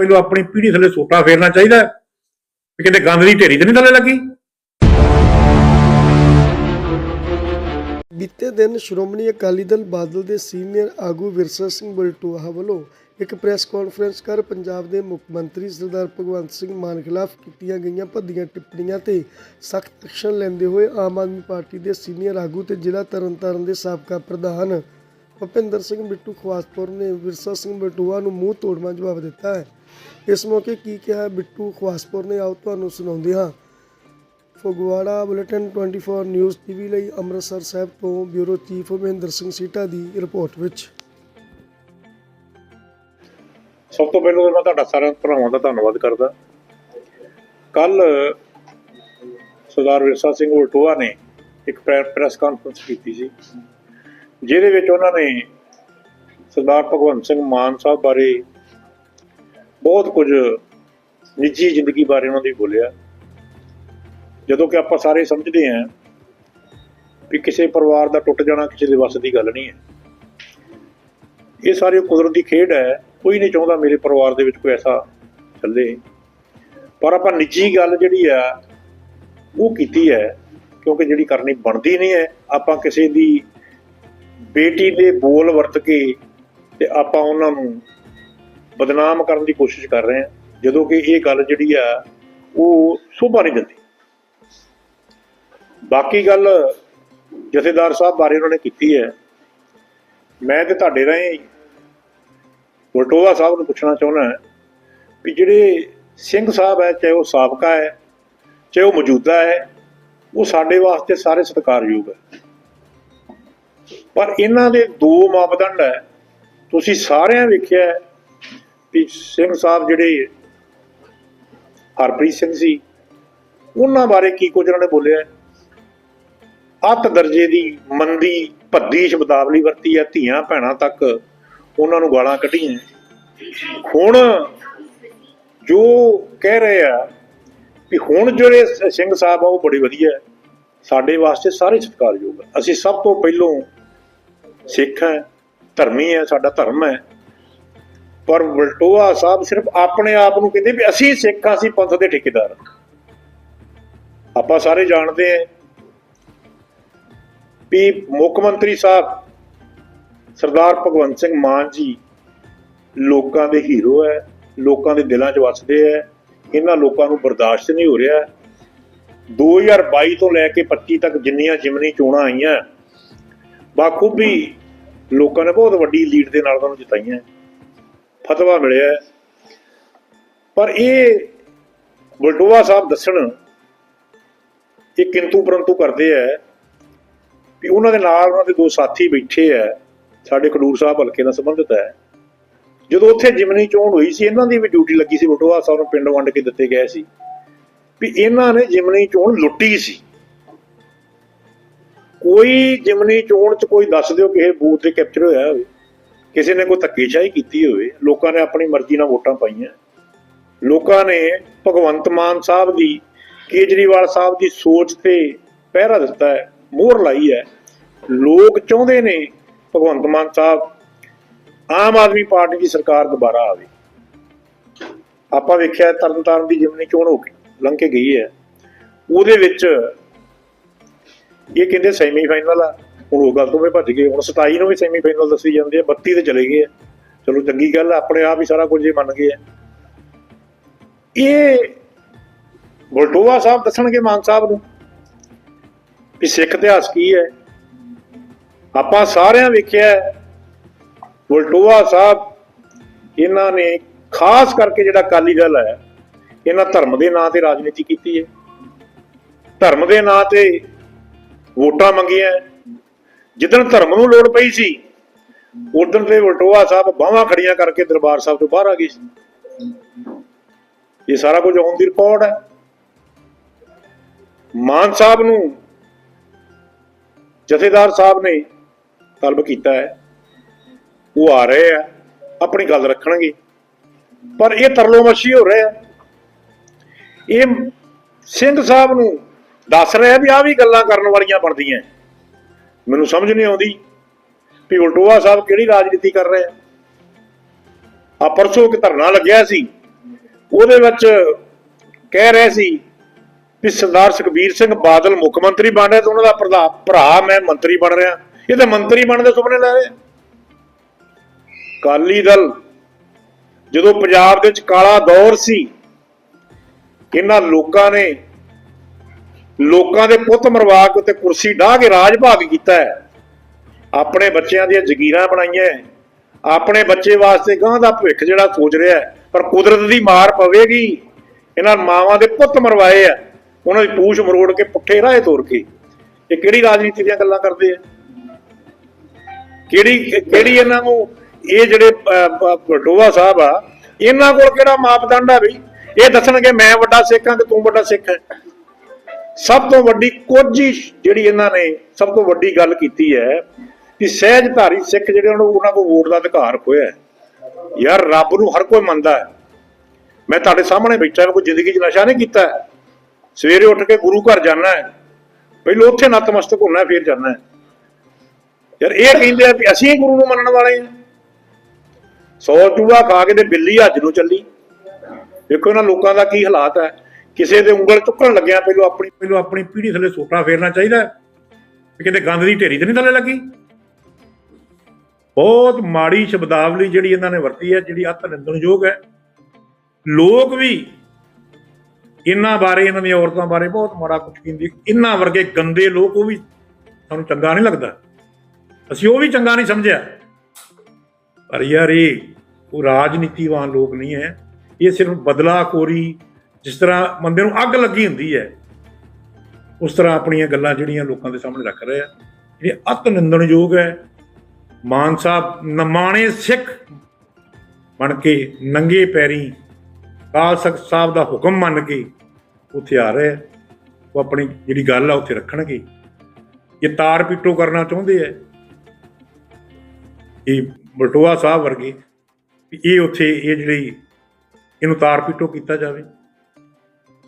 ਪਹਿਲਾਂ ਆਪਣੀ ਪੀੜ੍ਹੀ ਥੱਲੇ ਸੋਟਾ ਫੇਰਨਾ ਚਾਹੀਦਾ ਹੈ ਵੀ ਕਿਤੇ ਗੰਦ ਦੀ ਢੇਰੀ ਤੇ ਨਹੀਂ ਥੱਲੇ ਲੱਗੀ। ਬੀਤੇ ਦਿਨ ਸ਼੍ਰੋਮਣੀ ਅਕਾਲੀ ਦਲ ਬਾਦਲ ਦੇ ਸੀਨੀਅਰ ਆਗੂ ਵਿਰਸਾ ਸਿੰਘ ਬਲਟੋਹਾ ਵੱਲੋਂ ਇੱਕ ਪ੍ਰੈਸ ਕਾਨਫਰੰਸ ਕਰ ਪੰਜਾਬ ਦੇ ਮੁੱਖ ਮੰਤਰੀ ਸਰਦਾਰ ਭਗਵੰਤ ਸਿੰਘ ਮਾਨ ਖਿਲਾਫ ਕੀਤੀਆਂ ਗਈਆਂ ਭੱਦੀਆਂ ਟਿੱਪਣੀਆਂ ਤੇ ਸਖਤ ਐਕਸ਼ਨ ਲੈਂਦੇ ਹੋਏ ਆਮ ਆਦਮੀ ਪਾਰਟੀ ਦੇ ਸੀਨੀਅਰ ਆਗੂ ਤੇ ਜ਼ਿਲ੍ਹਾ ਤਰਨਤਾਰਨ ਦੇ ਸਾਬਕਾ ਪ੍ਰਧਾਨ ਭੁਪਿੰਦਰ ਸਿੰਘ ਬਿੱਟੂ ਖਵਾਸਪੁਰ ਨੇ ਵਿਰਸਾ ਸਿੰਘ ਬਲਟੋਹਾ ਨੂੰ ਮੂੰਹ ਤੋੜਵਾਂ ਜਵਾਬ ਦਿੱਤਾ ਹੈ। ਇਸ ਮੌਕੇ ਕੀ ਕਿਹਾ ਬਿੱਟੂ ਖਵਾਸਪੁਰ ਨੇ, ਆਓ ਤੁਹਾਨੂੰ ਸੁਣਾਉਂਦੇ ਹਾਂ। ਫਗਵਾੜਾ ਬੁਲੇਟਿਨ 24 ਨਿਊਜ਼ ਟੀਵੀ ਲਈ ਅੰਮ੍ਰਿਤਸਰ ਸਾਹਿਬ ਤੋਂ ਬਿਊਰੋ ਚੀਫ ਮਹਿੰਦਰ ਸਿੰਘ ਸੀਟਾ ਦੀ ਰਿਪੋਰਟ ਵਿੱਚ। ਸਭ ਤੋਂ ਪਹਿਲਾਂ ਮੈਂ ਤੁਹਾਡਾ ਸਾਰਿਆਂ ਭਰਾਵਾਂ ਦਾ ਧੰਨਵਾਦ ਕਰਦਾ। ਕੱਲ ਸਰਦਾਰ ਵਿਰਸਾ ਸਿੰਘ ਉਲਟੋਆ ਨੇ ਇੱਕ ਪ੍ਰੈਸ ਕਾਨਫਰੰਸ ਕੀਤੀ ਸੀ। ਜਿਹਦੇ ਵਿੱਚ ਉਹਨਾਂ ਨੇ ਸਰਦਾਰ ਭਗਵੰਤ ਸਿੰਘ ਮਾਨ ਸਾਹਿਬ ਬਾਰੇ ਬਹੁਤ ਕੁਝ ਨਿੱਜੀ ਜ਼ਿੰਦਗੀ ਬਾਰੇ ਉਹਨਾਂ ਦੀ ਬੋਲਿਆ। ਜਦੋਂ ਕਿ ਆਪਾਂ ਸਾਰੇ ਸਮਝਦੇ ਹਾਂ ਵੀ ਕਿਸੇ ਪਰਿਵਾਰ ਦਾ ਟੁੱਟ ਜਾਣਾ ਕਿਸੇ ਦੇ ਵੱਸ ਦੀ ਗੱਲ ਨਹੀਂ ਹੈ। ਇਹ ਸਾਰੀ ਕੁਦਰਤ ਦੀ ਖੇਡ ਹੈ, ਕੋਈ ਨਹੀਂ ਚਾਹੁੰਦਾ ਮੇਰੇ ਪਰਿਵਾਰ ਦੇ ਵਿੱਚ ਕੋਈ ਐਸਾ ਚੱਲੇ। ਪਰ ਆਪਾਂ ਨਿੱਜੀ ਗੱਲ ਜਿਹੜੀ ਆ, ਉਹ ਕੀਤੀ ਹੈ, ਕਿਉਂਕਿ ਜਿਹੜੀ ਕਰਨੀ ਬਣਦੀ ਨਹੀਂ ਹੈ, ਆਪਾਂ ਕਿਸੇ ਦੀ ਬੇਟੀ ਦੇ ਬੋਲ ਵਰਤ ਕੇ ਤੇ ਆਪਾਂ ਉਹਨਾਂ ਨੂੰ ਬਦਨਾਮ ਕਰਨ ਦੀ ਕੋਸ਼ਿਸ਼ ਕਰ ਰਹੇ ਹਾਂ, ਜਦੋਂ ਕਿ ਇਹ ਗੱਲ ਜਿਹੜੀ ਆ, ਉਹ ਸ਼ੋਭਾ ਨਹੀਂ ਦਿੰਦੀ। ਬਾਕੀ ਗੱਲ ਜਥੇਦਾਰ ਸਾਹਿਬ ਬਾਰੇ ਉਹਨਾਂ ਨੇ ਕੀਤੀ ਹੈ। ਮੈਂ ਤੇ ਤੁਹਾਡੇ ਰਾਹੀਂ ਵਲਟੋਆ ਸਾਹਿਬ ਨੂੰ ਪੁੱਛਣਾ ਚਾਹੁੰਦਾ ਹਾਂ ਵੀ ਜਿਹੜੇ ਸਿੰਘ ਸਾਹਿਬ ਹੈ, ਚਾਹੇ ਉਹ ਸਾਬਕਾ ਹੈ, ਚਾਹੇ ਉਹ ਮੌਜੂਦਾ ਹੈ, ਉਹ ਸਾਡੇ ਵਾਸਤੇ ਸਾਰੇ ਸਤਿਕਾਰਯੋਗ ਹੈ। ਪਰ ਇਹਨਾਂ ਦੇ ਦੋ ਮਾਪਦੰਡ ਹੈ। ਤੁਸੀਂ ਸਾਰਿਆਂ ਵੇਖਿਆ ਵੀ ਸਿੰਘ ਸਾਹਿਬ ਜਿਹੜੇ ਹਰਪ੍ਰੀਤ ਸਿੰਘ ਸੀ, ਉਹਨਾਂ ਬਾਰੇ ਕੀ ਕੁਝ ਉਹਨਾਂ ਨੇ ਬੋਲਿਆ ਅੱਤ ਦਰਜੇ ਦੀ ਮੰਦੀ, ਭੱਦੀ ਸ਼ਬਦਾਵਲੀ ਵਰਤੀ ਹੈ, ਧੀਆਂ ਭੈਣਾਂ ਤੱਕ ਉਹਨਾਂ ਨੂੰ ਗਾਲਾਂ ਕੱਢੀਆਂ ਹੁਣ ਜੋ ਕਹਿ ਰਹੇ ਆ ਵੀ ਹੁਣ ਜਿਹੜੇ ਸਿੰਘ ਸਾਹਿਬ ਆ, ਉਹ ਬੜੇ ਵਧੀਆ ਸਾਡੇ ਵਾਸਤੇ ਸਾਰੇ ਸਤਿਕਾਰਯੋਗ ਆ ਅਸੀਂ ਸਭ ਤੋਂ ਪਹਿਲੋਂ ਸਿੱਖ ਹੈ, ਧਰਮੀ ਹੈ, ਸਾਡਾ ਧਰਮ ਹੈ। ਪਰ ਵਲਟੋਆ ਸਾਹਿਬ ਸਿਰਫ ਆਪਣੇ ਆਪ ਨੂੰ ਕਹਿੰਦੇ ਵੀ ਅਸੀਂ ਸਿੱਖ ਹਾਂ, ਅਸੀਂ ਪੰਥ ਦੇ ਠੇਕੇਦਾਰ ਆਪਾਂ ਸਾਰੇ ਜਾਣਦੇ ਹਾਂ ਵੀ ਮੁੱਖ ਮੰਤਰੀ ਸਾਹਿਬ ਸਰਦਾਰ ਭਗਵੰਤ ਸਿੰਘ ਮਾਨ ਜੀ ਲੋਕਾਂ ਦੇ ਹੀਰੋ ਹੈ, ਲੋਕਾਂ ਦੇ ਦਿਲਾਂ 'ਚ ਵੱਸਦੇ ਹੈ, ਇਹਨਾਂ ਲੋਕਾਂ ਨੂੰ ਬਰਦਾਸ਼ਤ ਨਹੀਂ ਹੋ ਰਿਹਾ। 2022 ਤੋਂ ਲੈ ਕੇ 25 ਤੱਕ ਜਿੰਨੀਆਂ ਜਿਮਨੀ ਚੋਣਾਂ ਆਈਆਂ ਬਾਖੂਬੀ ਲੋਕਾਂ ਨੇ ਬਹੁਤ ਵੱਡੀ ਲੀਡ ਦੇ ਨਾਲ ਉਹਨਾਂ ਨੂੰ ਜਿਤਾਈਆਂ। ਫਤਵਾ ਮਿਲਿਆ ਪਰ ਇਹ ਬਲਟੋਆ ਸਾਹਿਬ ਦੱਸਣ ਇਹ ਕਿੰਤੂ ਪਰੰਤੂ ਕਰਦੇ ਆ ਵੀ ਉਹਨਾਂ ਦੇ ਨਾਲ ਉਹਨਾਂ ਦੇ ਦੋ ਸਾਥੀ ਬੈਠੇ ਆ, ਸਾਡੇ ਖਡੂਰ ਸਾਹਿਬ ਹਲਕੇ ਨਾਲ ਸੰਬੰਧਿਤ ਹੈ ਜਦੋਂ ਉੱਥੇ ਜਿਮਨੀ ਚੋਣ ਹੋਈ ਸੀ, ਇਹਨਾਂ ਦੀ ਵੀ ਡਿਊਟੀ ਲੱਗੀ ਸੀ। ਬਟੋਆ ਸਾਹਿਬ ਨੂੰ ਪਿੰਡ ਵੰਡ ਕੇ ਦਿੱਤੇ ਗਏ ਸੀ। ਵੀ ਇਹਨਾਂ ਨੇ ਜਿਮਨੀ ਚੋਣ ਲੁੱਟੀ ਸੀ। ਕੋਈ ਜਿਮਨੀ ਚੋਣ ਚ ਕੋਈ ਦੱਸ ਦਿਓ ਕਿਸੇ ਬੂਥ ਤੇ ਕੈਪਚਰ ਹੋਇਆ ਹੋਵੇ। ਕਿਸੇ ਨੇ ਕੋਈ ਧੱਕੇਸ਼ਾਹੀ ਕੀਤੀ ਹੋਵੇ, ਲੋਕਾਂ ਨੇ ਆਪਣੀ ਮਰਜ਼ੀ ਨਾਲ ਵੋਟਾਂ ਪਾਈਆਂ। ਲੋਕਾਂ ਨੇ ਭਗਵੰਤ ਮਾਨ ਸਾਹਿਬ ਦੀ, ਕੇਜਰੀਵਾਲ ਸਾਹਿਬ ਦੀ ਸੋਚ ਤੇ ਪਹਿਰਾ ਦਿੱਤਾ ਹੈ, ਮੋਹਰ ਲਾਈ ਹੈ। ਲੋਕ ਚਾਹੁੰਦੇ ਨੇ ਭਗਵੰਤ ਮਾਨ ਸਾਹਿਬ, ਆਮ ਆਦਮੀ ਪਾਰਟੀ ਦੀ ਸਰਕਾਰ ਦੁਬਾਰਾ ਆਵੇ। ਆਪਾਂ ਵੇਖਿਆ ਤਰਨਤਾਰਨ ਦੀ ਜਿਮਨੀ ਚੋਣ ਹੋ ਕੇ ਲੰਘ ਕੇ ਗਈ ਹੈ। ਉਹਦੇ ਵਿੱਚ ਇਹ ਕਹਿੰਦੇ ਸੈਮੀ ਫਾਈਨਲ ਆ। ਹੁਣ ਉਹ ਗੱਲ ਤੋਂ ਵੀ ਭੱਜ ਗਏ। ਹੁਣ 27 ਨੂੰ ਵੀ ਸੈਮੀ ਫਾਈਨਲ ਦੱਸੀ ਜਾਂਦੀ ਹੈ 32 ਤੇ ਚਲੇ ਗਏ ਆ। ਚਲੋ ਚੰਗੀ ਗੱਲ ਆ। ਆਪਣੇ ਆਪ ਹੀ ਸਾਰਾ ਕੁਝ ਇਹ ਮੰਨ ਗਏ ਆ। ਇਹ ਵਲਟੋਆ ਸਾਹਿਬ ਦੱਸਣਗੇ ਮਾਨ ਸਾਹਿਬ ਨੂੰ ਵੀ ਸਿੱਖ ਇਤਿਹਾਸ ਕੀ ਹੈ। ਆਪਾਂ ਸਾਰਿਆਂ ਵੇਖਿਆ ਹੈ, ਵਲਟੋਆ ਸਾਹਿਬ ਇਹਨਾਂ ਨੇ ਖਾਸ ਕਰਕੇ ਜਿਹੜਾ ਅਕਾਲੀ ਦਲ ਹੈ ਇਹਨਾਂ ਧਰਮ ਦੇ ਨਾਂ ਤੇ ਰਾਜਨੀਤੀ ਕੀਤੀ ਹੈ। ਧਰਮ ਦੇ ਨਾਂ ਤੇ ਵੋਟਾਂ ਮੰਗੀਆਂ। ਜਿੱਦਣ ਧਰਮ ਨੂੰ ਲੋੜ ਪਈ ਸੀ, ਉਦੋਂ ਤੇ ਵਲਟੋਆ ਸਾਹਿਬ ਬਾਹਾਂ ਖੜੀਆਂ ਕਰਕੇ ਦਰਬਾਰ ਸਾਹਿਬ ਤੋਂ ਬਾਹਰ ਆ ਗਏ ਸੀ। ਇਹ ਸਾਰਾ ਕੁਝ ਔਨ ਦੀ ਰਿਕਾਰਡ ਹੈ। ਮਾਨ ਸਾਹਿਬ ਨੂੰ ਜਥੇਦਾਰ ਸਾਹਿਬ ਨੇ ਤਲਬ ਕੀਤਾ ਹੈ। ਉਹ ਆ ਰਹੇ ਆ, ਆਪਣੀ ਗੱਲ ਰੱਖਣਗੇ। ਪਰ ਇਹ ਤਰਲੋਮਸ਼ੀ ਹੋ ਰਿਹਾ ਇਹ ਸਿੰਘ ਸਾਹਿਬ ਨੂੰ ਦੱਸ ਰਿਹਾ ਵੀ ਆ ਵੀ ਗੱਲਾਂ ਕਰਨ ਵਾਲੀਆਂ ਬਣਦੀਆਂ ਮੈਨੂੰ ਸਮਝ ਨਹੀਂ ਆਉਂਦੀ ਵੀ ਉਲਟੋਆ ਸਾਹਿਬ ਕਿਹੜੀ ਰਾਜਨੀਤੀ ਕਰ ਰਹੇ ਆ। ਆ ਪਰਸੋਂ ਇੱਕ ਧਰਨਾ ਲੱਗਿਆ ਸੀ, ਉਹਦੇ ਵਿੱਚ ਕਹਿ ਰਹੇ ਸੀ ਵੀ ਸਰਦਾਰ ਸੁਖਬੀਰ ਸਿੰਘ ਬਾਦਲ ਮੁੱਖ ਮੰਤਰੀ ਬਣ ਰਿਹਾ ਤੇ ਉਹਨਾਂ ਦਾ ਭਰਾ ਭਰਾ ਮੈਂ ਮੰਤਰੀ ਬਣ ਰਿਹਾ। ਇਹ ਤਾਂ ਮੰਤਰੀ ਬਣਨ ਦੇ ਸੁਪਨੇ ਲੈ ਰਹੇ ਆ। ਅਕਾਲੀ ਦਲ ਜਦੋਂ ਪੰਜਾਬ ਦੇ ਵਿੱਚ ਕਾਲਾ ਦੌਰ ਸੀ, ਇਹਨਾਂ ਲੋਕਾਂ ਨੇ ਲੋਕਾਂ ਦੇ ਪੁੱਤ ਮਰਵਾ ਕੇ ਉੱਤੇ ਕੁਰਸੀ ਢਾਹ ਕੇ ਰਾਜ ਭਾਗ ਕੀਤਾ ਹੈ। ਆਪਣੇ ਬੱਚਿਆਂ ਦੀਆਂ ਜ਼ਗੀਰਾਂ ਬਣਾਈਆਂ ਆਪਣੇ ਬੱਚੇ ਵਾਸਤੇ ਗਾਂ ਦਾ ਭਵਿੱਖ ਜਿਹੜਾ ਸੋਚ ਰਿਹਾ ਹੈ। ਪਰ ਕੁਦਰਤ ਦੀ ਮਾਰ ਪਵੇਗੀ। ਇਹਨਾਂ ਮਾਵਾਂ ਦੇ ਪੁੱਤ ਮਰਵਾਏ ਆ। ਉਹਨਾਂ ਦੀ ਪੂਛ ਮਰੋੜ ਕੇ ਪੁੱਠੇ ਰਾਹੇ ਤੋਰ ਕੇ। ਇਹ ਕਿਹੜੀ ਰਾਜਨੀਤੀ ਦੀਆਂ ਗੱਲਾਂ ਕਰਦੇ ਆ? ਕਿਹੜੀ ਕਿਹੜੀ ਇਹਨਾਂ ਨੂੰ ਇਹ ਜਿਹੜੇ ਡੋਵਾ ਸਾਹਿਬ ਆ, ਇਹਨਾਂ ਕੋਲ ਕਿਹੜਾ ਮਾਪਦੰਡ ਆ ਬਈ? ਇਹ ਦੱਸਣਗੇ ਮੈਂ ਵੱਡਾ ਸਿੱਖ ਹਾਂ ਤੇ ਤੂੰ ਵੱਡਾ ਸਿੱਖ ਹੈ। ਸਭ ਤੋਂ ਵੱਡੀ ਕੋਝੀ ਜਿਹੜੀ ਇਹਨਾਂ ਨੇ, ਸਭ ਤੋਂ ਵੱਡੀ ਗੱਲ ਕੀਤੀ ਹੈ ਕਿ ਸਹਿਜਧਾਰੀ ਸਿੱਖ ਜਿਹੜੇ ਉਹਨਾਂ ਉਹਨਾਂ ਕੋਲ ਵੋਟ ਦਾ ਅਧਿਕਾਰ ਹੋਇਆ ਹੈ। ਯਾਰ ਰੱਬ ਨੂੰ ਹਰ ਕੋਈ ਮੰਨਦਾ ਹੈ। ਮੈਂ ਤੁਹਾਡੇ ਸਾਹਮਣੇ ਬੈਠਾ ਮੈਂ ਕੋਈ ਜ਼ਿੰਦਗੀ 'ਚ ਨਸ਼ਾ ਨਹੀਂ ਕੀਤਾ ਸਵੇਰੇ ਉੱਠ ਕੇ ਗੁਰੂ ਘਰ ਜਾਣਾ ਹੈ। ਪਹਿਲਾਂ ਉੱਥੇ ਨਤਮਸਤਕ ਹੋਣਾ, ਫਿਰ ਜਾਣਾ ਹੈ। ਯਾਰ ਇਹ ਕਹਿੰਦੇ ਆ ਵੀ ਅਸੀਂ ਗੁਰੂ ਨੂੰ ਮੰਨਣ ਵਾਲੇ ਹਾਂ। ਸੌ ਚੂਹਾ ਖਾ ਕੇ ਤੇ ਬਿੱਲੀ ਅੱਜ ਨੂੰ ਚੱਲੀ। ਦੇਖੋ ਇਹਨਾਂ ਲੋਕਾਂ ਦਾ ਕੀ ਹਾਲਾਤ ਹੈ। ਕਿਸੇ ਦੇ ਉਂਗਲ ਚੁੱਕਣ ਲੱਗਿਆ ਪਹਿਲਾਂ ਆਪਣੀ ਪਹਿਲਾਂ ਆਪਣੀ ਪੀੜੀ ਥੱਲੇ ਸੋਟਾ ਫੇਰਨਾ ਚਾਹੀਦਾ ਹੈ। ਕਿਤੇ ਗੰਦ ਦੀ ਢੇਰੀ ਤੇ ਨਹੀਂ ਥੱਲੇ ਲੱਗੀ। ਬਹੁਤ ਮਾੜੀ ਸ਼ਬਦਾਵਲੀ ਜਿਹੜੀ ਇਹਨਾਂ ਨੇ ਵਰਤੀ ਹੈ, ਜਿਹੜੀ ਅਤ ਨਿੰਦਣਯੋਗ ਹੈ। ਲੋਕ ਵੀ ਇਹਨਾਂ ਬਾਰੇ, ਇਹਨਾਂ ਦੀਆਂ ਔਰਤਾਂ ਬਾਰੇ ਬਹੁਤ ਮਾੜਾ ਕੁਝ ਕਹਿੰਦੇ। ਇਹਨਾਂ ਵਰਗੇ ਗੰਦੇ ਲੋਕ ਉਹ ਵੀ ਸਾਨੂੰ ਚੰਗਾ ਨਹੀਂ ਲੱਗਦਾ। ਅਸੀਂ ਉਹ ਵੀ ਚੰਗਾ ਨਹੀਂ ਸਮਝਿਆ। ਪਰ ਯਾਰ ਇਹ ਉਹ ਰਾਜਨੀਤੀਵਾਨ ਲੋਕ ਨਹੀਂ ਹੈ। ਇਹ ਸਿਰਫ ਬਦਲਾਖੋਰੀ ਜਿਸ ਤਰ੍ਹਾਂ ਬੰਦੇ ਨੂੰ ਅੱਗ ਲੱਗੀ ਹੁੰਦੀ ਹੈ, ਉਸ ਤਰ੍ਹਾਂ ਆਪਣੀਆਂ ਗੱਲਾਂ ਜਿਹੜੀਆਂ ਲੋਕਾਂ ਦੇ ਸਾਹਮਣੇ ਰੱਖ ਰਿਹਾ ਆ। ਇਹ ਅਤ ਨਿੰਦਣਯੋਗ ਹੈ। ਮਾਨ ਸਾਹਿਬ ਨਮਾਣੇ ਸਿੱਖ ਬਣ ਕੇ ਨੰਗੇ ਪੈਰੀ ਕਾਲ ਤਖਤ ਸਾਹਿਬ ਦਾ ਹੁਕਮ ਮੰਨ ਕੇ ਉੱਥੇ ਆ ਰਹੇ ਉਹ ਆਪਣੀ ਜਿਹੜੀ ਗੱਲ ਆ ਉੱਥੇ ਰੱਖਣਗੇ। ਇਹ ਤਾਰ ਪਿੱਟੋ ਕਰਨਾ ਚਾਹੁੰਦੇ ਆ। ਇਹ ਬਟੋਆ ਸਾਹਿਬ ਵਰਗੇ ਵੀ ਇਹ ਉੱਥੇ ਇਹ ਜਿਹੜੀ ਇਹਨੂੰ ਤਾਰ ਪਿੱਟੋ ਕੀਤਾ ਜਾਵੇ।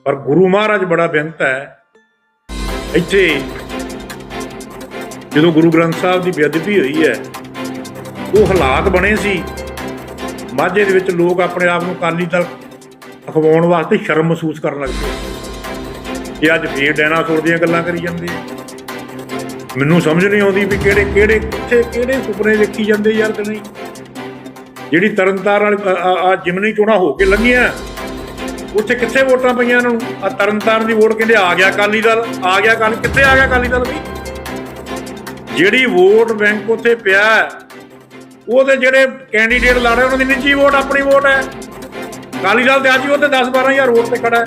ਪਰ ਗੁਰੂ ਮਹਾਰਾਜ ਬੜਾ ਬੇਅੰਤ ਹੈ। ਇੱਥੇ ਜਦੋਂ ਗੁਰੂ ਗ੍ਰੰਥ ਸਾਹਿਬ ਦੀ ਬੇਅਦਬੀ ਹੋਈ ਹੈ, ਉਹ ਹਾਲਾਤ ਬਣੇ ਸੀ। ਮਾਝੇ ਦੇ ਵਿੱਚ ਲੋਕ ਆਪਣੇ ਆਪ ਨੂੰ ਅਕਾਲੀ ਦਲ ਅਖਵਾਉਣ ਵਾਸਤੇ ਸ਼ਰਮ ਮਹਿਸੂਸ ਕਰਨ ਲੱਗ ਪਏ। ਇਹ ਅੱਜ ਫੇਰ ਡਾਇਨਾਸੌਰ ਦੀਆਂ ਗੱਲਾਂ ਕਰੀ ਜਾਂਦੇ ਮੈਨੂੰ ਸਮਝ ਨਹੀਂ ਆਉਂਦੀ ਵੀ ਕਿਹੜੇ ਕਿਹੜੇ ਕਿੱਥੇ ਕਿਹੜੇ ਸੁਪਨੇ ਦੇਖੀ ਜਾਂਦੇ ਯਾਰ ਕਿ ਨਹੀਂ ਜਿਹੜੀ ਤਰਨਤਾਰਨ ਵਾਲੀ ਆ ਜਿਮਨੀ ਚੋਣਾਂ ਹੋ ਕੇ ਲੰਘੀਆਂ ਉੱਥੇ ਕਿੱਥੇ ਵੋਟਾਂ ਪਈਆਂ ਇਹਨਾਂ ਨੂੰ? ਆ ਤਰਨਤਾਰਨ ਦੀ ਵੋਟ ਕਹਿੰਦੇ ਆ ਗਿਆ ਅਕਾਲੀ ਦਲ, ਆ ਗਿਆ ਕੱਲ ਕਿੱਥੇ ਆ ਗਿਆ ਅਕਾਲੀ ਦਲ ਵੀ ਜਿਹੜੀ ਵੋਟ ਬੈਂਕ ਉੱਥੇ ਪਿਆ ਉਹਦੇ ਜਿਹੜੇ ਕੈਂਡੀਡੇਟ ਲੜ ਰਹੇ, ਉਹਨਾਂ ਦੀ ਨਿੱਜੀ ਵੋਟ ਆਪਣੀ ਵੋਟ ਹੈ। ਅਕਾਲੀ ਦਲ ਤੇ ਅੱਜ ਵੀ ਉੱਥੇ 10 12000 ਵੋਟ ਤੇ ਖੜਾ ਹੈ।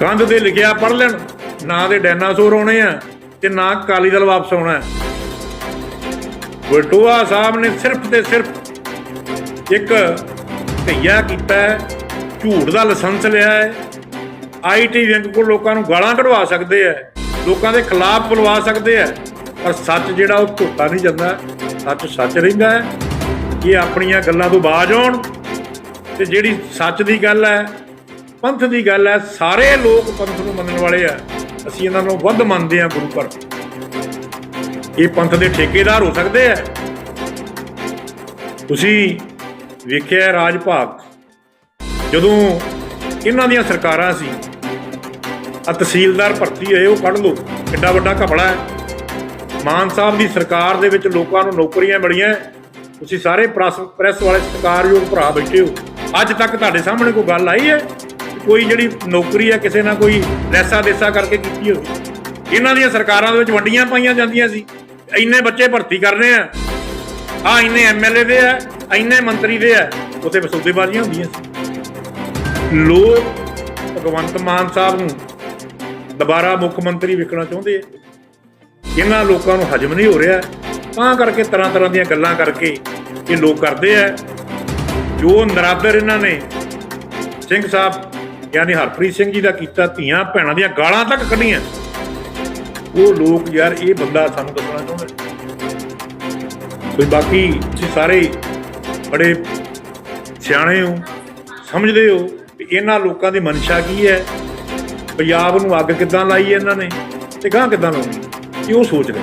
ਕੰਧ ਤੇ ਲਿਖਿਆ ਪੜ ਲੈਣ, ਨਾ ਦੇ ਡਾਇਨਾਸੌਰ ਆਉਣੇ ਆ ਤੇ ਨਾ ਅਕਾਲੀ ਦਲ ਵਾਪਸ ਆਉਣਾ ਹੈ। ਸਾਹਿਬ ਨੇ ਸਿਰਫ ਤੇ ਸਿਰਫ ਇੱਕ ਧਈਆ ਕੀਤਾ ਹੈ, ਝੂਠ ਦਾ ਲਾਇਸੈਂਸ ਲਿਆ ਹੈ। ਆਈਟੀ ਵਿੰਗ ਕੋਲ ਲੋਕਾਂ ਨੂੰ ਗਾਲਾਂ ਕਢਵਾ ਸਕਦੇ ਆ ਲੋਕਾਂ ਦੇ ਖਿਲਾਫ ਬੁਲਵਾ ਸਕਦੇ ਆ ਪਰ ਸੱਚ ਜਿਹੜਾ ਉਹ ਧੋਤਾ ਨਹੀਂ ਜਾਂਦਾ ਸੱਚ ਸੱਚ ਰਹਿੰਦਾ ਹੈ। ਇਹ ਆਪਣੀਆਂ ਗੱਲਾਂ ਤੋਂ ਬਾਜ ਆਉਣ ਤੇ ਜਿਹੜੀ ਸੱਚ ਦੀ ਗੱਲ ਹੈ ਪੰਥ ਦੀ ਗੱਲ ਹੈ ਸਾਰੇ ਲੋਕ ਪੰਥ ਨੂੰ ਮੰਨਣ ਵਾਲੇ ਆ ਅਸੀਂ ਇਹਨਾਂ ਨੂੰ ਵੱਧ ਮੰਨਦੇ ਆ ਗੁਰੂ ਘਰ। ਇਹ ਪੰਥ ਦੇ ਠੇਕੇਦਾਰ ਹੋ ਸਕਦੇ ਆ ਤੁਸੀਂ ਵੇਖਿਆ ਰਾਜ ਭਾਗ। ਜਦੋਂ ਇਹਨਾਂ ਦੀਆਂ ਸਰਕਾਰਾਂ ਸੀ ਆ ਤਹਿਸੀਲਦਾਰ ਭਰਤੀ ਹੋਏ, ਉਹ ਕੱਢ ਲਓ, ਕਿੱਡਾ ਵੱਡਾ ਘਪਲਾ ਹੈ। ਮਾਨ ਸਾਹਿਬ ਦੀ ਸਰਕਾਰ ਦੇ ਵਿੱਚ ਲੋਕਾਂ ਨੂੰ ਨੌਕਰੀਆਂ ਮਿਲੀਆਂ, ਤੁਸੀਂ ਸਾਰੇ ਪ੍ਰੈਸ ਪ੍ਰੈਸ ਵਾਲੇ ਸਤਿਕਾਰਯੋਗ ਭਰਾ ਬੈਠੇ ਹੋ। ਅੱਜ ਤੱਕ ਤੁਹਾਡੇ ਸਾਹਮਣੇ ਕੋਈ ਗੱਲ ਆਈ ਹੈ? ਕੋਈ ਜਿਹੜੀ ਨੌਕਰੀ ਹੈ, ਕਿਸੇ ਨਾਲ ਕੋਈ ਲੈਸਾ ਦੇਸਾ ਕਰਕੇ ਕੀਤੀ ਹੋਵੇ? ਇਹਨਾਂ ਦੀਆਂ ਸਰਕਾਰਾਂ ਦੇ ਵਿੱਚ ਵੰਡੀਆਂ ਪਾਈਆਂ ਜਾਂਦੀਆਂ ਸੀ। ਇੰਨੇ ਬੱਚੇ ਭਰਤੀ ਕਰਨੇ ਆ। ਆ ਇੰਨੇ ਐਮਐਲਏ ਦੇ ਆ ਇੰਨੇ ਮੰਤਰੀ ਦੇ ਆ, ਉੱਥੇ ਸੌਦੇਬਾਜ਼ੀਆਂ ਹੁੰਦੀਆਂ। ਸੀ ਲੋਕ ਭਗਵੰਤ ਮਾਨ ਸਾਹਿਬ ਨੂੰ ਦੁਬਾਰਾ ਮੁੱਖ ਮੰਤਰੀ ਵੇਖਣਾ ਚਾਹੁੰਦੇ ਆ। ਇਹਨਾਂ ਲੋਕਾਂ ਨੂੰ ਹਜਮ ਨਹੀਂ ਹੋ ਰਿਹਾ। ਤਾਂ ਕਰਕੇ ਤਰ੍ਹਾਂ ਤਰ੍ਹਾਂ ਦੀਆਂ ਗੱਲਾਂ ਕਰਕੇ ਇਹ ਲੋਕ ਕਰਦੇ ਆ। ਜੋ ਨਰਾਦਰ ਇਹਨਾਂ ਨੇ, ਸਿੰਘ ਸਾਹਿਬ, ਯਾਨੀ ਹਰਪ੍ਰੀਤ ਸਿੰਘ ਜੀ ਦਾ ਕੀਤਾ, ਧੀਆਂ ਭੈਣਾਂ ਦੀਆਂ ਗਾਲਾਂ ਤੱਕ ਕੱਢੀਆਂ। ਉਹ ਲੋਕ ਯਾਰ ਇਹ ਬੰਦਾ ਸਾਨੂੰ ਦੱਸਣਾ ਚਾਹੁੰਦਾ ਕੋਈ ਬਾਕੀ ਸਾਰੇ ਬੜੇ ਸਿਆਣੇ ਹੋ ਸਮਝਦੇ ਹੋ ਕਿ ਇਹਨਾਂ ਲੋਕਾਂ ਦੀ ਮਨਸ਼ਾ ਕੀ ਹੈ? ਪੰਜਾਬ ਨੂੰ ਅੱਗ ਕਿੱਦਾਂ ਲਾਈ ਇਹਨਾਂ ਨੇ ਤੇ ਗਾਂ ਕਿੱਦਾਂ ਲਾਉਣੀ ਇਹ ਉਹ ਸੋਚ ਰਹੇ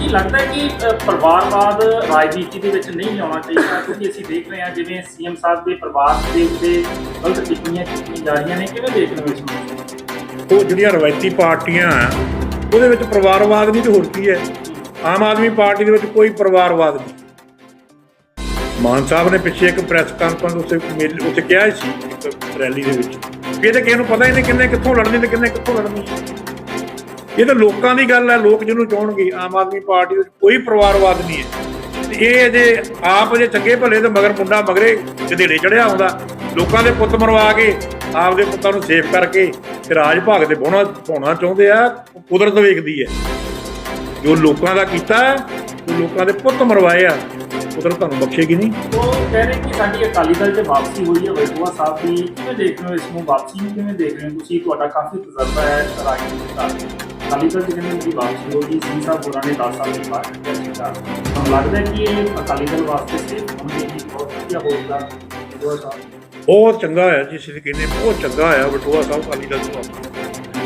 ਜੀ ਲੱਗਦਾ ਹੈ ਕਿ ਪਰਿਵਾਰਵਾਦ ਰਾਜਨੀਤੀ ਦੇ ਵਿੱਚ ਨਹੀਂ ਲਿਆਉਣਾ ਚਾਹੀਦਾ? ਕਿਉਂਕਿ ਅਸੀਂ ਦੇਖ ਰਹੇ ਹਾਂ ਜਿਵੇਂ ਸੀਐਮ ਸਾਹਿਬ ਦੇ ਪਰਿਵਾਰ ਦੇ ਉੱਤੇ ਗਲਤ ਟਿੱਪਣੀਆਂ ਕੀਤੀਆਂ ਜਾ ਰਹੀਆਂ ਨੇ। ਕਿਵੇਂ ਦੇਖ ਰਹੇ ਹੋ ਇਸ ਨੂੰ? ਉਹ ਜਿਹੜੀਆਂ ਰਵਾਇਤੀ ਪਾਰਟੀਆਂ ਉਹਦੇ ਵਿੱਚ ਪਰਿਵਾਰਵਾਦ ਨਹੀਂ ਤੇ ਹੋਰ ਕੀ ਹੈ? ਆਮ ਆਦਮੀ ਪਾਰਟੀ ਦੇ ਵਿੱਚ ਕੋਈ ਪਰਿਵਾਰਵਾਦ ਨਹੀਂ। ਮਾਨ ਸਾਹਿਬ ਨੇ ਪਿੱਛੇ ਇੱਕ ਪ੍ਰੈਸ ਕਾਨਫਰੰਸ ਉੱਤੇ ਮੇਲ- ਉੱਤੇ ਕਿਹਾ ਸੀ ਰੈਲੀ ਦੇ ਵਿੱਚ। ਵੀ ਇਹ ਤਾਂ ਕਿਸੇ ਨੂੰ ਪਤਾ ਹੀ ਨਹੀਂ ਕਿੰਨੇ ਕਿੱਥੋਂ ਲੜਨੀ ਤੇ ਕਿੰਨੇ ਕਿੱਥੋਂ ਲੜਨੀ। ਇਹ ਤਾਂ ਲੋਕਾਂ ਦੀ ਗੱਲ ਹੈ, ਲੋਕ ਜਿਹਨੂੰ ਚਾਹਣਗੇ, ਆਮ ਆਦਮੀ ਪਾਰਟੀ ਵਿੱਚ ਕੋਈ ਪਰਿਵਾਰਵਾਦ ਨਹੀਂ ਹੈ। ਇਹ ਅਜੇ ਆਪ ਅਜੇ ਚੰਗੇ ਭਲੇ ਤੇ ਮਗਰ ਮੁੰਡਾ ਮਗਰੇ ਗਧੇੜੇ ਚੜਿਆ ਆਉਂਦਾ। ਲੋਕਾਂ ਦੇ ਪੁੱਤ ਮਰਵਾ ਕੇ, ਆਪਦੇ ਪੁੱਤਾਂ ਨੂੰ ਸੇਫ ਕਰਕੇ ਤੇ ਰਾਜ ਭਾਗ ਤੇ ਬਹੁਣਾ ਪਾਉਣਾ ਚਾਹੁੰਦੇ ਆ, ਕੁਦਰਤ ਵੇਖਦੀ ਹੈ। ਜੋ ਲੋਕਾਂ ਦਾ ਕੀਤਾ ਉਹ ਲੋਕਾਂ ਦੇ ਪੁੱਤ ਮਰਵਾਏ ਆ ਕੁਦਰਤ ਤੁਹਾਨੂੰ ਬਖਸ਼ੇਗੀ ਨਹੀਂ? ਉਹ ਕਹਿ ਰਹੇ ਕਿ ਸਾਡੀ ਅਕਾਲੀ ਦਲ 'ਚ ਵਾਪਸੀ ਹੋਈ ਹੈ ਵੈਦੂਆ ਸਾਹਿਬ ਦੀ। ਕਿਵੇਂ ਦੇਖ ਰਹੇ ਹੋ ਇਸ ਨੂੰ? ਵਾਪਸੀ ਨੂੰ ਕਿਵੇਂ ਦੇਖ ਰਹੇ ਹੋ ਤੁਸੀਂ? ਤੁਹਾਡਾ ਕਾਫੀ ਤਜਰਬਾ ਹੈ ਰਾਜਨੀਤੀ ਦਾ ਅਕਾਲੀ ਦਲ 'ਚ ਮੇਰੀ ਵਾਪਸੀ ਹੋਈ? ਸਿੰਘ ਸਾਹਿਬ ਹੋਰਾਂ ਨੇ 10 ਸਾਲ ਦੀ ਬਾਤ ਕੀਤਾ ਸੀਗਾ ਤੁਹਾਨੂੰ ਲੱਗਦਾ ਹੈ ਕਿ ਇਹ ਅਕਾਲੀ ਦਲ ਵਾਸਤੇ ਸੇਫ ਹੋਣਗੇ ਜੀ ਬਹੁਤ ਵਧੀਆ ਹੋਏਗਾ ਵੈਦੂਆ ਸਾਹਿਬ? ਬਹੁਤ ਚੰਗਾ ਹੋਇਆ ਜੀ ਅਸੀਂ ਕਹਿੰਦੇ ਬਹੁਤ ਚੰਗਾ ਹੋਇਆ ਬਟੂਆ ਸਾਹਿਬ ਅਕਾਲੀ ਦਲ ਤੋਂ।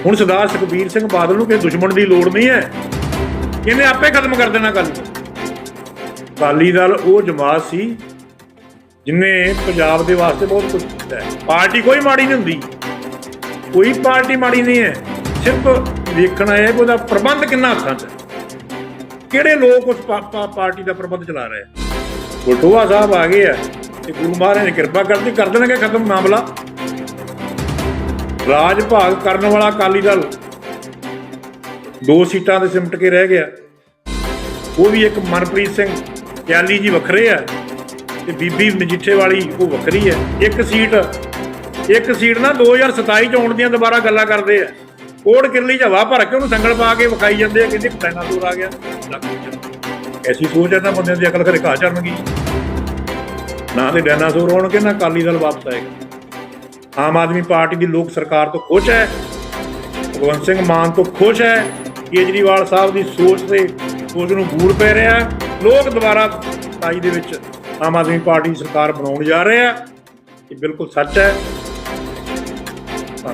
ਹੁਣ ਸਰਦਾਰ ਸੁਖਬੀਰ ਸਿੰਘ ਬਾਦਲ ਨੂੰ ਕਿਸੇ ਦੁਸ਼ਮਣ ਦੀ ਲੋੜ ਨਹੀਂ ਹੈ। ਇਹਨੇ ਆਪੇ ਖਤਮ ਕਰ ਦੇਣਾ ਅਕਾਲੀ ਦਲ? ਅਕਾਲੀ ਦਲ ਉਹ ਜਮਾਤ ਸੀ ਜਿਨੇ ਪੰਜਾਬ ਦੇ ਵਾਸਤੇ ਬਹੁਤ ਕੁਝ ਕੀਤਾ ਹੈ। ਪਾਰਟੀ ਕੋਈ ਮਾੜੀ ਨਹੀਂ ਹੁੰਦੀ। ਕੋਈ ਪਾਰਟੀ ਮਾੜੀ ਨਹੀਂ ਹੈ। ਸਿਰਫ ਵੇਖਣਾ ਹੈ ਕਿ ਉਹਦਾ ਪ੍ਰਬੰਧ ਕਿੰਨਾ ਹੱਥਾਂ 'ਚ ਹੈ। ਕਿਹੜੇ ਲੋਕ ਉਸ ਪਾਰਟੀ ਦਾ ਪ੍ਰਬੰਧ ਚਲਾ ਰਹੇ ਆ ਸਾਹਿਬ ਆ ਗਏ ਆ ਤੇ ਗੁਰੂ ਮਹਾਰਾਜ ਨੇ ਕਿਰਪਾ ਕਰਦੀ ਕਰ ਦੇਣਗੇ ਖਤਮ ਮਾਮਲਾ। ਰਾਜ ਭਾਗ ਕਰਨ ਵਾਲਾ ਅਕਾਲੀ ਦਲ ਦੋ ਸੀਟਾਂ ਤੇ ਸਿਮਟ ਕੇ ਰਹਿ ਗਿਆ। ਉਹ ਵੀ ਇੱਕ ਮਨਪ੍ਰੀਤ ਸਿੰਘ ਗਿਆਲੀ ਜੀ ਵੱਖਰੇ ਆ ਤੇ ਬੀਬੀ ਮਜੀਠੇ ਵਾਲੀ ਉਹ ਵੱਖਰੀ ਹੈ ਇੱਕ ਸੀਟ ਇੱਕ ਸੀਟ ਨਾ 2027 ਚ ਆਉਣ ਦੀਆਂ ਦੁਬਾਰਾ ਗੱਲਾਂ ਕਰਦੇ ਆ। ਕੋੜ ਕਿਰਲੀ ਚ ਹਵਾ ਭਰ ਕੇ ਉਹਨੂੰ ਸੰਗਲ ਪਾ ਕੇ ਵਿਖਾਈ ਜਾਂਦੇ ਆ, ਕਹਿੰਦੇ ਡਾਇਨਾਸੌਰ ਆ ਗਿਆ। ਐਸੀ ਸੋਚ ਹੈ ਤਾਂ ਬੰਦਿਆਂ ਦੀ ਅਕਲ ਘਰੇ ਘਾ ਚੜਨਗੀ ਨਾ ਤੇ ਡਾਇਨਾਸੌਰ ਹੋਣਗੇ ਨਾ ਅਕਾਲੀ ਦਲ ਵਾਪਸ ਆਏਗਾ। ਆਮ ਆਦਮੀ ਪਾਰਟੀ ਦੀ ਲੋਕ ਸਰਕਾਰ ਤੋਂ ਖੁਸ਼ ਹੈ। ਭਗਵੰਤ ਸਿੰਘ ਮਾਨ ਤੋਂ ਖੁਸ਼ ਹੈ। ਕੇਜਰੀਵਾਲ ਸਾਹਿਬ ਦੀ ਸੋਚ ਤੇ ਸੋਚ ਨੂੰ ਬੂਰ ਪੈ ਰਿਹਾ। ਲੋਕ ਦੁਬਾਰਾ 27 ਦੇ ਵਿੱਚ ਆਮ ਆਦਮੀ ਪਾਰਟੀ ਦੀ ਸਰਕਾਰ ਬਣਾਉਣ ਜਾ ਰਹੇ ਆ। ਇਹ ਬਿਲਕੁਲ ਸੱਚ ਹੈ।